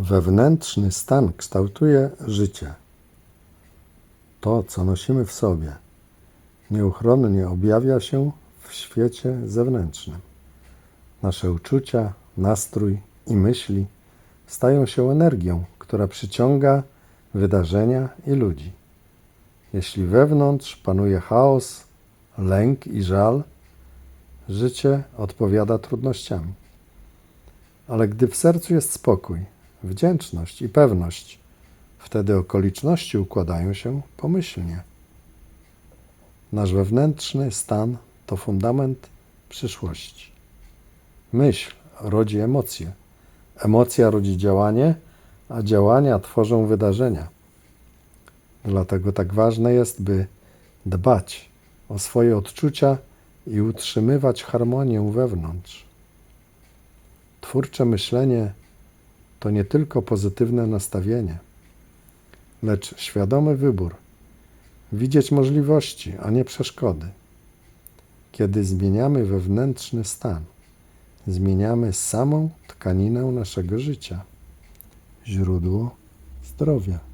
Wewnętrzny stan kształtuje życie. To, co nosimy w sobie, nieuchronnie objawia się w świecie zewnętrznym. Nasze uczucia, nastrój i myśli stają się energią, która przyciąga wydarzenia i ludzi. Jeśli wewnątrz panuje chaos, lęk i żal, życie odpowiada trudnościami. Ale gdy w sercu jest spokój, wdzięczność i pewność, wtedy okoliczności układają się pomyślnie. Nasz wewnętrzny stan to fundament przyszłości. Myśl rodzi emocje, emocja rodzi działanie, a działania tworzą wydarzenia. Dlatego tak ważne jest, by dbać o swoje odczucia i utrzymywać harmonię wewnątrz. Twórcze myślenie to nie tylko pozytywne nastawienie, lecz świadomy wybór. Widzieć możliwości, a nie przeszkody. Kiedy zmieniamy wewnętrzny stan, zmieniamy samą tkaninę naszego życia. Źródło zdrowia.